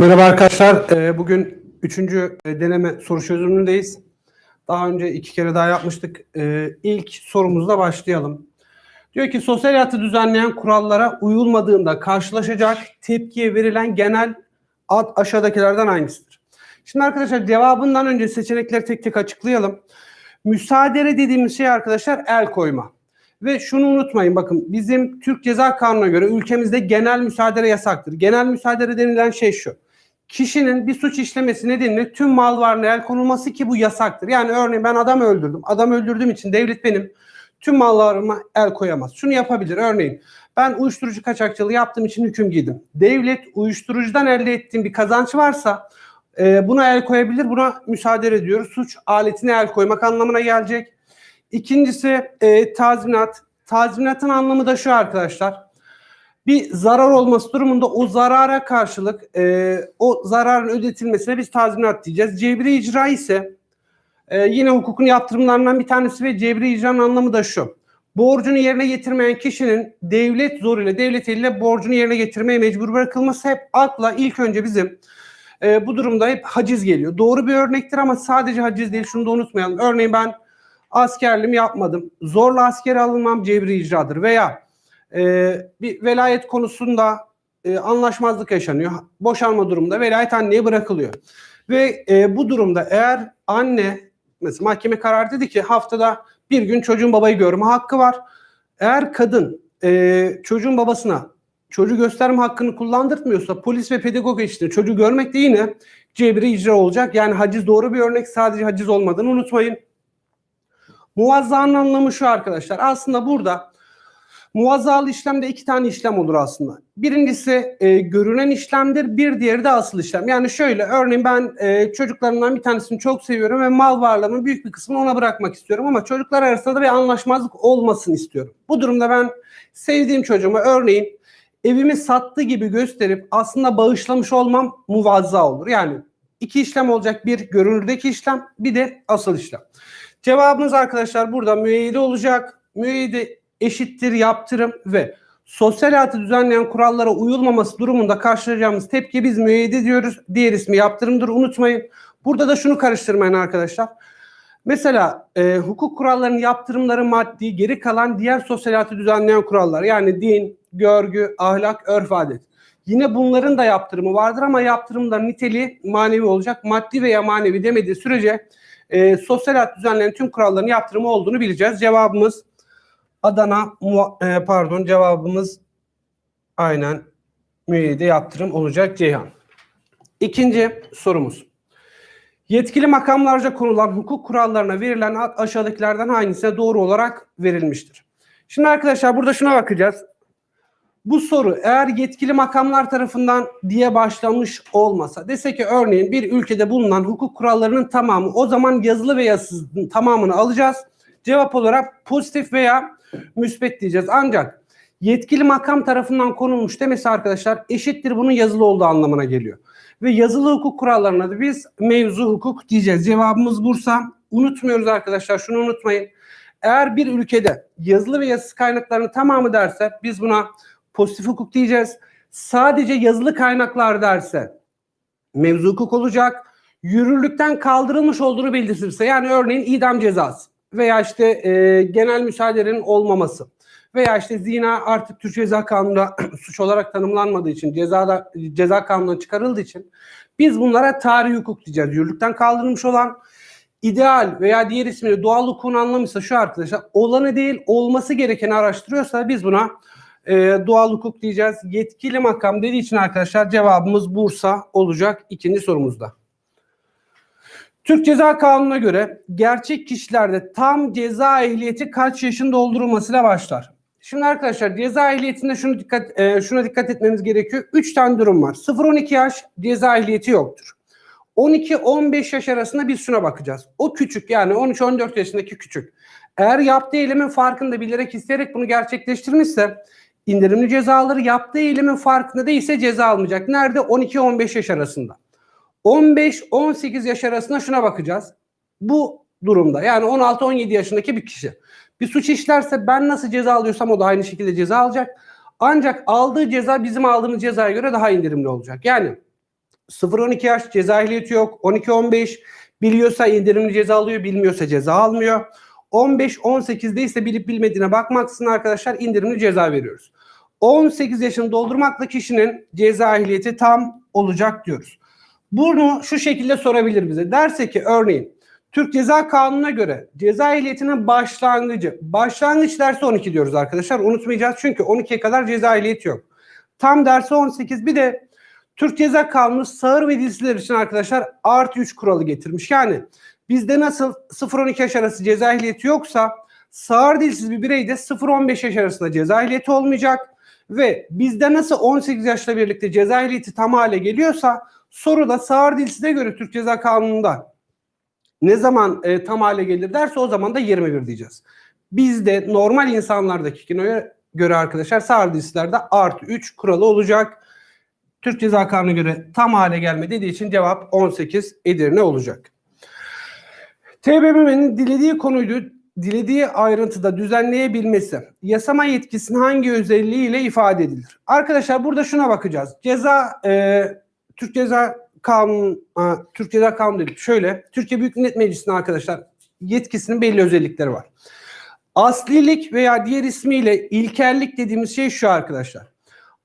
Merhaba arkadaşlar. Ee, Bugün üçüncü e, deneme soru çözümündeyiz. Daha önce iki kere daha yapmıştık. Ee, İlk sorumuzla başlayalım. Diyor ki sosyal hayatı düzenleyen kurallara uyulmadığında karşılaşacak tepkiye verilen genel ad aşağıdakilerden hangisidir? Şimdi arkadaşlar cevabından önce seçenekleri tek tek açıklayalım. Müsaade dediğimiz şey arkadaşlar el koyma. Ve şunu unutmayın bakın bizim Türk Ceza Kanunu'na göre ülkemizde genel müsaade yasaktır. Genel müsaade denilen şey şu. Kişinin bir suç işlemesi nedeniyle tüm mal varlığına el konulması ki bu yasaktır. Yani örneğin ben adam öldürdüm. Adam öldürdüğüm için devlet benim tüm mallarıma el koyamaz. Şunu yapabilir. Örneğin ben uyuşturucu kaçakçılığı yaptığım için hüküm giydim. Devlet uyuşturucudan elde ettiğim bir kazanç varsa e, buna el koyabilir. Buna müsaade ediyoruz. Suç aletine el koymak anlamına gelecek. İkincisi e, tazminat. Tazminatın anlamı da şu arkadaşlar. Bir zarar olması durumunda o zarara karşılık e, o zararın ödetilmesine biz tazminat diyeceğiz. Cebri icra ise e, yine hukukun yaptırımlarından bir tanesi ve cebri icranın anlamı da şu. Borcunu yerine getirmeyen kişinin devlet zoruyla, devlet eliyle borcunu yerine getirmeye mecbur bırakılması hep akla ilk önce bizim e, bu durumda hep haciz geliyor. Doğru bir örnektir ama sadece haciz değil. Şunu da unutmayalım. Örneğin ben askerliğimi yapmadım. Zorla askere alınmam cebri icradır veya e, bir velayet konusunda e, anlaşmazlık yaşanıyor. Boşanma durumunda velayet anneye bırakılıyor. Ve e, bu durumda eğer anne mesela mahkeme karar dedi ki haftada bir gün çocuğun babayı görme hakkı var. Eğer kadın e, çocuğun babasına çocuğu gösterme hakkını kullandırtmıyorsa polis ve pedagog eşliğinde çocuğu görmek de yine cebri icra olacak. Yani haciz doğru bir örnek sadece haciz olmadığını unutmayın. Muvazzanın anlamı şu arkadaşlar. Aslında burada muvazzalı işlemde iki tane işlem olur aslında. Birincisi e, görünen işlemdir, bir diğeri de asıl işlem. Yani şöyle örneğin ben e, çocuklarımdan bir tanesini çok seviyorum ve mal varlığımın büyük bir kısmını ona bırakmak istiyorum ama çocuklar arasında da bir anlaşmazlık olmasın istiyorum. Bu durumda ben sevdiğim çocuğuma örneğin evimi sattı gibi gösterip aslında bağışlamış olmam muvazza olur. Yani iki işlem olacak. Bir görünürdeki işlem, bir de asıl işlem. Cevabımız arkadaşlar burada müeyyide olacak. Müeyyide eşittir yaptırım ve sosyal hayatı düzenleyen kurallara uyulmaması durumunda karşılayacağımız tepki biz müeyyide diyoruz. Diğer ismi yaptırımdır unutmayın. Burada da şunu karıştırmayın arkadaşlar. Mesela e, hukuk kurallarının yaptırımları maddi, geri kalan diğer sosyal hayatı düzenleyen kurallar yani din, görgü, ahlak, örf, adet. Yine bunların da yaptırımı vardır ama yaptırımların niteliği manevi olacak. Maddi veya manevi demediği sürece e, sosyal hayat düzenleyen tüm kuralların yaptırımı olduğunu bileceğiz. Cevabımız Adana, e, pardon cevabımız aynen müeyyide yaptırım olacak Ceyhan. İkinci sorumuz. Yetkili makamlarca konulan hukuk kurallarına verilen ad aşağıdakilerden hangisine doğru olarak verilmiştir? Şimdi arkadaşlar burada şuna bakacağız. Bu soru eğer yetkili makamlar tarafından diye başlamış olmasa dese ki örneğin bir ülkede bulunan hukuk kurallarının tamamı o zaman yazılı ve yazısız tamamını alacağız. Cevap olarak pozitif veya müspet diyeceğiz. Ancak yetkili makam tarafından konulmuş demesi arkadaşlar eşittir bunun yazılı olduğu anlamına geliyor. Ve yazılı hukuk kurallarına da biz mevzu hukuk diyeceğiz. Cevabımız Bursa. Unutmuyoruz arkadaşlar şunu unutmayın. Eğer bir ülkede yazılı ve yazısız kaynaklarının tamamı derse biz buna pozitif hukuk diyeceğiz. Sadece yazılı kaynaklar derse mevzu hukuk olacak. Yürürlükten kaldırılmış olduğunu bildirirse yani örneğin idam cezası veya işte e, genel müsaadenin olmaması veya işte zina artık Türk Ceza Kanunu'nda suç olarak tanımlanmadığı için cezada ceza kanununa çıkarıldığı için biz bunlara tarih hukuk diyeceğiz. Yürürlükten kaldırılmış olan ideal veya diğer ismiyle doğal hukukun anlamı ise şu arkadaşlar olanı değil olması gerekeni araştırıyorsa biz buna e, doğal hukuk diyeceğiz. Yetkili makam dediği için arkadaşlar cevabımız Bursa olacak ikinci sorumuzda. Türk Ceza Kanunu'na göre gerçek kişilerde tam ceza ehliyeti kaç yaşın doldurulmasıyla başlar? Şimdi arkadaşlar ceza ehliyetinde şunu dikkat e, şuna dikkat etmemiz gerekiyor. 3 tane durum var. 0-12 yaş ceza ehliyeti yoktur. 12-15 yaş arasında biz şuna bakacağız. O küçük yani 13-14 yaşındaki küçük. Eğer yaptığı eylemin farkında bilerek isteyerek bunu gerçekleştirmişse indirimli ceza alır. Yaptığı eylemin farkında değilse ceza almayacak. Nerede? 12-15 yaş arasında. 15-18 yaş arasında şuna bakacağız. Bu durumda yani 16-17 yaşındaki bir kişi. Bir suç işlerse ben nasıl ceza alıyorsam o da aynı şekilde ceza alacak. Ancak aldığı ceza bizim aldığımız cezaya göre daha indirimli olacak. Yani 0-12 yaş ceza ehliyeti yok. 12-15 biliyorsa indirimli ceza alıyor, bilmiyorsa ceza almıyor. 15-18'de ise bilip bilmediğine bakmaksızın arkadaşlar indirimli ceza veriyoruz. 18 yaşını doldurmakla kişinin ceza ehliyeti tam olacak diyoruz. Bunu şu şekilde sorabilir bize. Derse ki örneğin Türk Ceza Kanunu'na göre ceza ehliyetinin başlangıcı. Başlangıç dersi 12 diyoruz arkadaşlar. Unutmayacağız çünkü 12'ye kadar ceza ehliyeti yok. Tam dersi 18. Bir de Türk Ceza Kanunu sağır ve dilsizler için arkadaşlar artı 3 kuralı getirmiş. Yani bizde nasıl 0-12 yaş arası ceza ehliyeti yoksa sağır dilsiz bir bireyde 0-15 yaş arasında ceza ehliyeti olmayacak. Ve bizde nasıl 18 yaşla birlikte ceza ehliyeti tam hale geliyorsa soruda sağır dilsize göre Türk Ceza Kanunu'nda ne zaman e, tam hale gelir derse o zaman da 21 diyeceğiz. Bizde normal insanlardaki kinoya göre arkadaşlar sağır dilsizlerde artı 3 kuralı olacak. Türk Ceza Kanunu'na göre tam hale gelme dediği için cevap 18 Edirne olacak. TBMM'nin dilediği konuydu dilediği ayrıntıda düzenleyebilmesi yasama yetkisinin hangi özelliğiyle ifade edilir? Arkadaşlar burada şuna bakacağız. Ceza e, Türk Ceza Kanunu a, Türk Ceza Kanunu değil. Şöyle Türkiye Büyük Millet Meclisi'nin arkadaşlar yetkisinin belli özellikleri var. Aslilik veya diğer ismiyle ilkellik dediğimiz şey şu arkadaşlar.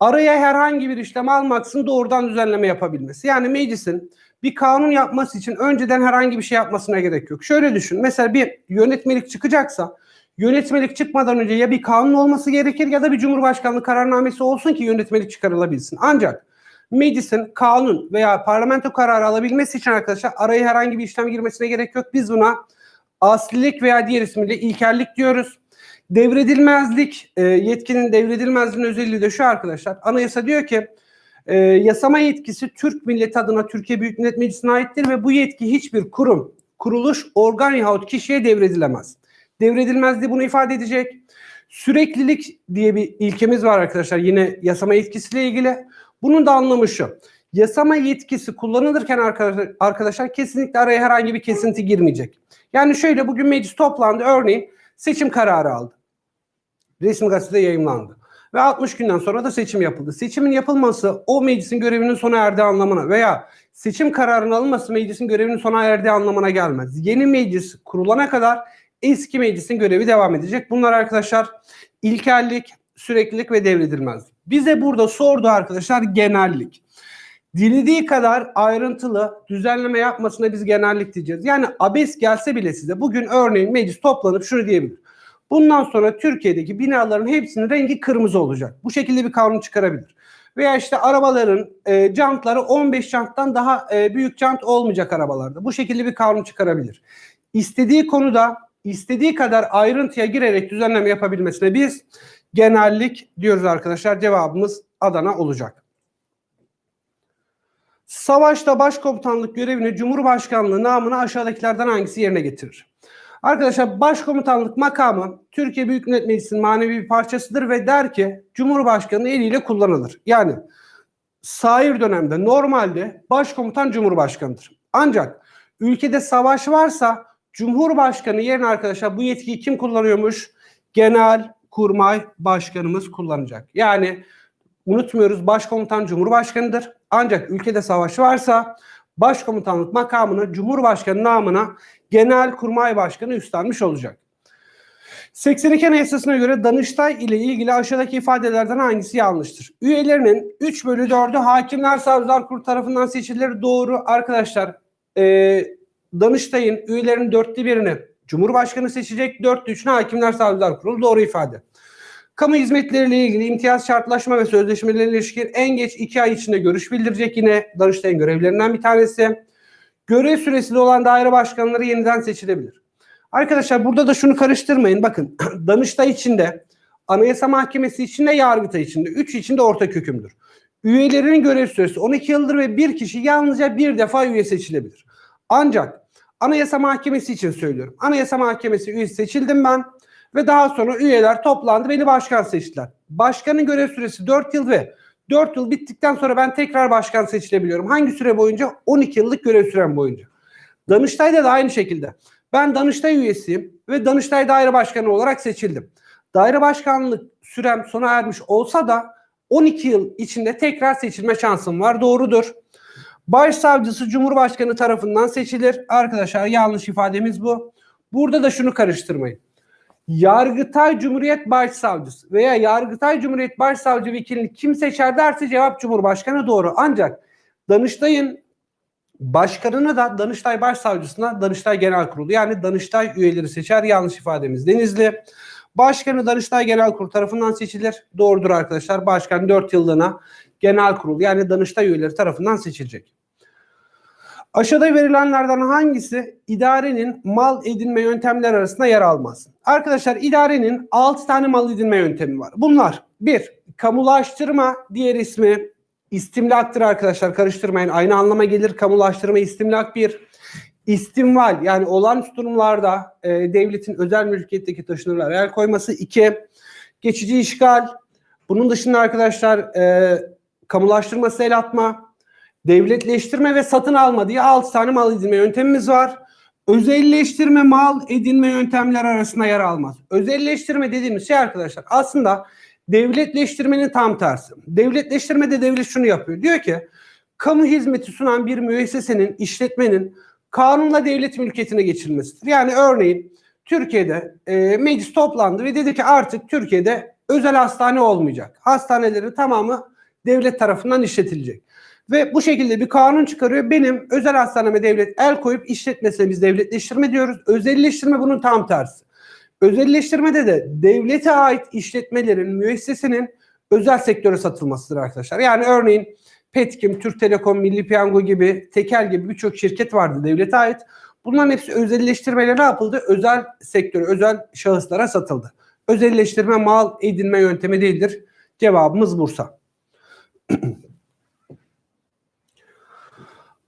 Araya herhangi bir işlem almaksızın doğrudan düzenleme yapabilmesi. Yani meclisin bir kanun yapması için önceden herhangi bir şey yapmasına gerek yok. Şöyle düşün. Mesela bir yönetmelik çıkacaksa yönetmelik çıkmadan önce ya bir kanun olması gerekir ya da bir cumhurbaşkanlığı kararnamesi olsun ki yönetmelik çıkarılabilsin. Ancak meclisin kanun veya parlamento kararı alabilmesi için arkadaşlar araya herhangi bir işlem girmesine gerek yok. Biz buna aslilik veya diğer ismiyle ilkellik diyoruz. Devredilmezlik, e, yetkinin devredilmezliğinin özelliği de şu arkadaşlar. Anayasa diyor ki e, yasama yetkisi Türk milleti adına Türkiye Büyük Millet Meclisi'ne aittir ve bu yetki hiçbir kurum, kuruluş, organ yahut kişiye devredilemez. Devredilmezliği bunu ifade edecek. Süreklilik diye bir ilkemiz var arkadaşlar yine yasama yetkisiyle ilgili. Bunun da anlamı şu. Yasama yetkisi kullanılırken arkadaşlar, kesinlikle araya herhangi bir kesinti girmeyecek. Yani şöyle bugün meclis toplandı örneğin seçim kararı aldı. Resmi gazetede yayınlandı. Ve 60 günden sonra da seçim yapıldı. Seçimin yapılması o meclisin görevinin sona erdiği anlamına veya seçim kararının alınması meclisin görevinin sona erdiği anlamına gelmez. Yeni meclis kurulana kadar eski meclisin görevi devam edecek. Bunlar arkadaşlar ilkellik, süreklilik ve devredilmezlik. Bize burada sordu arkadaşlar genellik. Dilediği kadar ayrıntılı düzenleme yapmasına biz genellik diyeceğiz. Yani abes gelse bile size bugün örneğin meclis toplanıp şunu diyebilir. Bundan sonra Türkiye'deki binaların hepsinin rengi kırmızı olacak. Bu şekilde bir kanun çıkarabilir. Veya işte arabaların e, jantları 15 janttan daha e, büyük jant olmayacak arabalarda. Bu şekilde bir kanun çıkarabilir. İstediği konuda istediği kadar ayrıntıya girerek düzenleme yapabilmesine biz genellik diyoruz arkadaşlar. Cevabımız Adana olacak. Savaşta başkomutanlık görevini Cumhurbaşkanlığı namına aşağıdakilerden hangisi yerine getirir? Arkadaşlar başkomutanlık makamı Türkiye Büyük Millet Meclisi'nin manevi bir parçasıdır ve der ki Cumhurbaşkanı eliyle kullanılır. Yani sair dönemde normalde başkomutan Cumhurbaşkanıdır. Ancak ülkede savaş varsa Cumhurbaşkanı yerine arkadaşlar bu yetkiyi kim kullanıyormuş? Genel Kurmay Başkanımız kullanacak. Yani unutmuyoruz başkomutan Cumhurbaşkanıdır. Ancak ülkede savaş varsa başkomutanlık makamını Cumhurbaşkanı namına Genelkurmay Başkanı üstlenmiş olacak. 82 Anayasası'na göre Danıştay ile ilgili aşağıdaki ifadelerden hangisi yanlıştır? Üyelerinin 3 bölü 4'ü Hakimler Savcılar Kurulu tarafından seçilir. Doğru arkadaşlar. Ee, Danıştay'ın üyelerinin dörtte birini Cumhurbaşkanı seçecek. Dörtte üçünü Hakimler Savcılar Kurulu. Doğru ifade. Kamu hizmetleriyle ilgili imtiyaz şartlaşma ve sözleşmelerine ilişkin en geç iki ay içinde görüş bildirecek yine Danıştay'ın görevlerinden bir tanesi. Görev süresi olan daire başkanları yeniden seçilebilir. Arkadaşlar burada da şunu karıştırmayın. Bakın Danıştay içinde, Anayasa Mahkemesi içinde, Yargıtay içinde, üç içinde ortak hükümdür. Üyelerinin görev süresi 12 yıldır ve bir kişi yalnızca bir defa üye seçilebilir. Ancak Anayasa Mahkemesi için söylüyorum. Anayasa Mahkemesi üyesi seçildim ben ve daha sonra üyeler toplandı beni başkan seçtiler. Başkanın görev süresi 4 yıl ve 4 yıl bittikten sonra ben tekrar başkan seçilebiliyorum. Hangi süre boyunca? 12 yıllık görev süren boyunca. Danıştay'da da aynı şekilde. Ben Danıştay üyesiyim ve Danıştay daire başkanı olarak seçildim. Daire başkanlık sürem sona ermiş olsa da 12 yıl içinde tekrar seçilme şansım var. Doğrudur. Başsavcısı Cumhurbaşkanı tarafından seçilir. Arkadaşlar yanlış ifademiz bu. Burada da şunu karıştırmayın. Yargıtay Cumhuriyet Başsavcısı veya Yargıtay Cumhuriyet Başsavcı vekilini kim seçer derse cevap Cumhurbaşkanı doğru. Ancak Danıştay'ın başkanını da Danıştay Başsavcısına Danıştay Genel Kurulu yani Danıştay üyeleri seçer. Yanlış ifademiz Denizli. Başkanı Danıştay Genel Kurulu tarafından seçilir. Doğrudur arkadaşlar. Başkan 4 yıllığına Genel Kurul yani Danıştay üyeleri tarafından seçilecek. Aşağıda verilenlerden hangisi idarenin mal edinme yöntemleri arasında yer almaz? Arkadaşlar idarenin 6 tane mal edinme yöntemi var. Bunlar 1. Kamulaştırma, diğer ismi istimlaktır arkadaşlar karıştırmayın. Aynı anlama gelir. Kamulaştırma, istimlak 1. İstimval yani olağanüstü durumlarda e, devletin özel mülkiyetteki taşınırlara el koyması 2. Geçici işgal. Bunun dışında arkadaşlar e, kamulaştırma, el atma, devletleştirme ve satın alma diye 6 tane mal edinme yöntemimiz var. Özelleştirme mal edinme yöntemler arasında yer almaz. Özelleştirme dediğimiz şey arkadaşlar aslında devletleştirmenin tam tersi. Devletleştirmede devlet şunu yapıyor. Diyor ki kamu hizmeti sunan bir müessesenin, işletmenin kanunla devlet mülkiyetine geçirilmesidir. Yani örneğin Türkiye'de e, meclis toplandı ve dedi ki artık Türkiye'de özel hastane olmayacak. Hastanelerin tamamı devlet tarafından işletilecek. Ve bu şekilde bir kanun çıkarıyor. Benim özel hastaneme devlet el koyup işletmesine biz devletleştirme diyoruz. Özelleştirme bunun tam tersi. Özelleştirmede de devlete ait işletmelerin, müessesenin özel sektöre satılmasıdır arkadaşlar. Yani örneğin Petkim, Türk Telekom, Milli Piyango gibi, Tekel gibi birçok şirket vardı devlete ait. Bunların hepsi özelleştirmeyle ne yapıldı? Özel sektöre, özel şahıslara satıldı. Özelleştirme mal edinme yöntemi değildir. Cevabımız Bursa.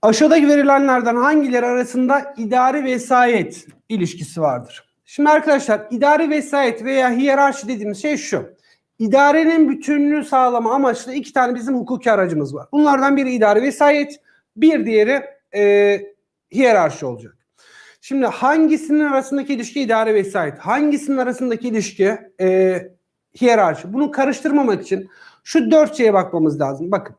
Aşağıdaki verilenlerden hangileri arasında idari vesayet ilişkisi vardır? Şimdi arkadaşlar idari vesayet veya hiyerarşi dediğimiz şey şu. İdarenin bütünlüğünü sağlama amaçlı iki tane bizim hukuki aracımız var. Bunlardan biri idari vesayet, bir diğeri e, hiyerarşi olacak. Şimdi hangisinin arasındaki ilişki idari vesayet, hangisinin arasındaki ilişki e, hiyerarşi? Bunu karıştırmamak için şu dört şeye bakmamız lazım. Bakın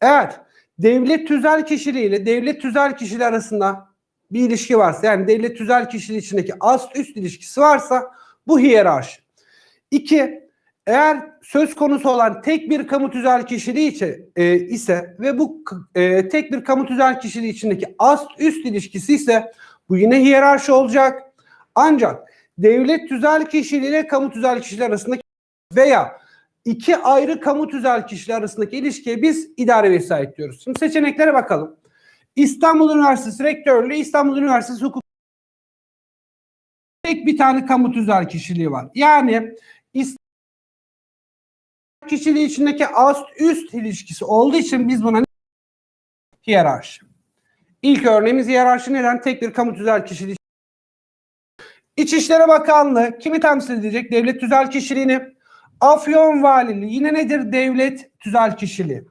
eğer devlet tüzel kişiliği ile devlet tüzel kişiliği arasında bir ilişki varsa yani devlet tüzel kişiliği içindeki ast üst ilişkisi varsa bu hiyerarşi. İki, eğer söz konusu olan tek bir kamu tüzel kişiliği içe, e, ise ve bu e, tek bir kamu tüzel kişiliği içindeki ast üst ilişkisi ise bu yine hiyerarşi olacak. Ancak devlet tüzel kişiliği ile kamu tüzel kişiliği arasındaki veya iki ayrı kamu tüzel kişiler arasındaki ilişkiye biz idare vesayet diyoruz. Şimdi seçeneklere bakalım. İstanbul Üniversitesi Rektörlüğü, İstanbul Üniversitesi Hukuk tek bir tane kamu tüzel kişiliği var. Yani İstanbul kişiliği içindeki ast üst ilişkisi olduğu için biz buna hiyerarşi. İlk örneğimiz hiyerarşi neden? Tek bir kamu tüzel kişiliği. İçişleri Bakanlığı kimi temsil edecek? Devlet tüzel kişiliğini. Afyon Valiliği yine nedir? Devlet tüzel kişiliği.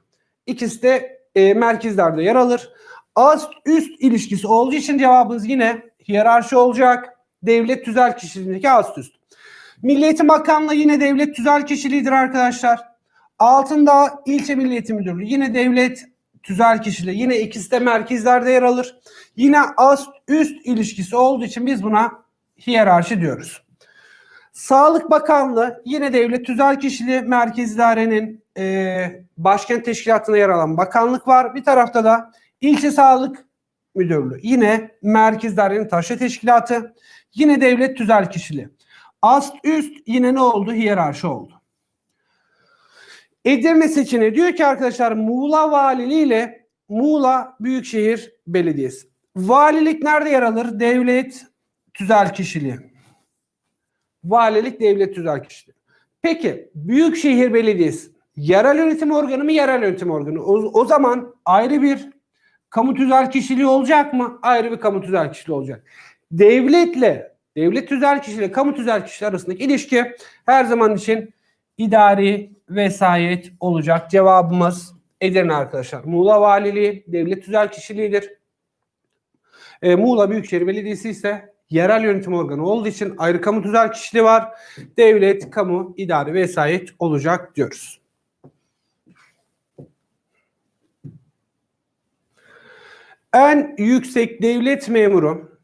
İkisi de e, merkezlerde yer alır. Ast üst ilişkisi olduğu için cevabımız yine hiyerarşi olacak. Devlet tüzel kişiliğindeki ast üst. Milli Eğitim Bakanlığı yine devlet tüzel kişiliğidir arkadaşlar. Altında ilçe Milli Eğitim Müdürlüğü yine devlet tüzel kişiliği. Yine ikisi de merkezlerde yer alır. Yine ast üst ilişkisi olduğu için biz buna hiyerarşi diyoruz. Sağlık Bakanlığı yine devlet tüzel kişiliği merkez idarenin e, başkent teşkilatına yer alan bakanlık var. Bir tarafta da ilçe sağlık müdürlüğü yine merkez idarenin taşra teşkilatı yine devlet tüzel kişiliği. Ast üst yine ne oldu? Hiyerarşi oldu. Edirne seçeneği diyor ki arkadaşlar Muğla Valiliği ile Muğla Büyükşehir Belediyesi. Valilik nerede yer alır? Devlet tüzel kişiliği. Valilik devlet tüzel kişiliği. Peki Büyükşehir Belediyesi yerel yönetim organı mı yerel yönetim organı? O, o zaman ayrı bir kamu tüzel kişiliği olacak mı? Ayrı bir kamu tüzel kişiliği olacak. Devletle devlet tüzel kişiliği kamu tüzel kişiliği arasındaki ilişki her zaman için idari vesayet olacak. Cevabımız Edirne arkadaşlar. Muğla Valiliği devlet tüzel kişiliğidir. E, Muğla Büyükşehir Belediyesi ise yerel yönetim organı olduğu için ayrı kamu tüzel kişiliği var. Devlet, kamu, idari vesayet olacak diyoruz. En yüksek devlet memuru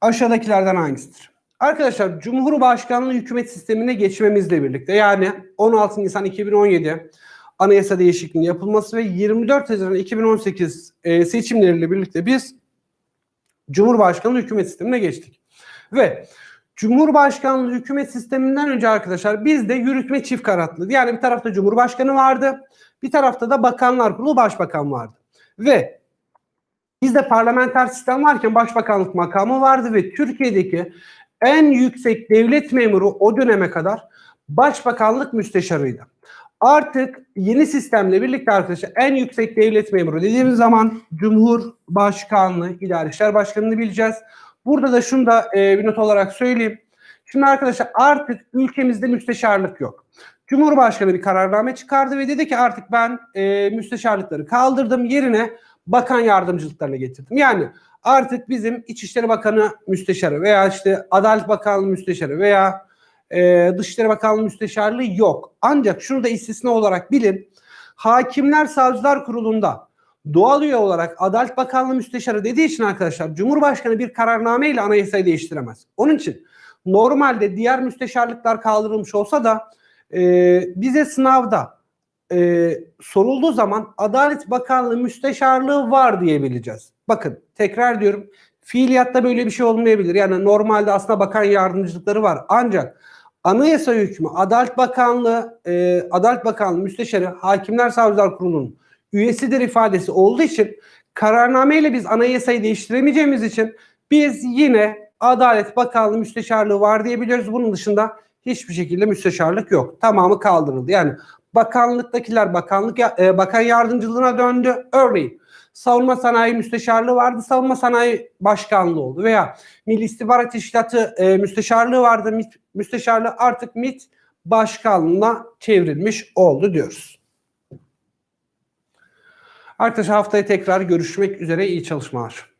aşağıdakilerden hangisidir? Arkadaşlar Cumhurbaşkanlığı hükümet sistemine geçmemizle birlikte yani 16 Nisan 2017 anayasa değişikliğinin yapılması ve 24 Haziran 2018 e, seçimleriyle birlikte biz Cumhurbaşkanlığı hükümet sistemine geçtik. Ve Cumhurbaşkanlığı hükümet sisteminden önce arkadaşlar bizde yürütme çift kanatlı. Yani bir tarafta Cumhurbaşkanı vardı, bir tarafta da Bakanlar Kurulu Başbakan vardı. Ve bizde parlamenter sistem varken başbakanlık makamı vardı ve Türkiye'deki en yüksek devlet memuru o döneme kadar başbakanlık müsteşarıydı. Artık yeni sistemle birlikte arkadaşlar en yüksek devlet memuru dediğimiz zaman Cumhurbaşkanlığı İdari İşler Başkanı'nı bileceğiz. Burada da şunu da e, bir not olarak söyleyeyim. Şimdi arkadaşlar artık ülkemizde müsteşarlık yok. Cumhurbaşkanı bir kararname çıkardı ve dedi ki artık ben e, müsteşarlıkları kaldırdım yerine bakan yardımcılıklarına getirdim. Yani artık bizim İçişleri Bakanı müsteşarı veya işte Adalet Bakanlığı müsteşarı veya e, Dışişleri Bakanlığı müsteşarlığı yok. Ancak şunu da istisna olarak bilin. Hakimler Savcılar Kurulu'nda doğal üye olarak Adalet Bakanlığı müsteşarı dediği için arkadaşlar Cumhurbaşkanı bir kararname ile anayasayı değiştiremez. Onun için normalde diğer müsteşarlıklar kaldırılmış olsa da e, bize sınavda e, sorulduğu zaman Adalet Bakanlığı müsteşarlığı var diyebileceğiz. Bakın tekrar diyorum fiiliyatta böyle bir şey olmayabilir. Yani normalde aslında bakan yardımcılıkları var. Ancak anayasa hükmü Adalet Bakanlığı, e, Adalet Bakanlığı müsteşarı Hakimler Savcılar Kurulu'nun üyesidir ifadesi olduğu için kararnameyle biz anayasayı değiştiremeyeceğimiz için biz yine Adalet Bakanlığı müsteşarlığı var diyebiliyoruz. Bunun dışında hiçbir şekilde müsteşarlık yok. Tamamı kaldırıldı. Yani bakanlıktakiler bakanlık e, bakan yardımcılığına döndü. Örneğin savunma sanayi müsteşarlığı vardı. Savunma sanayi başkanlığı oldu veya Milli İstihbarat Teşkilatı e, müsteşarlığı vardı. MİT müsteşarlığı artık MİT başkanlığına çevrilmiş oldu diyoruz. Arkadaşlar haftaya tekrar görüşmek üzere iyi çalışmalar.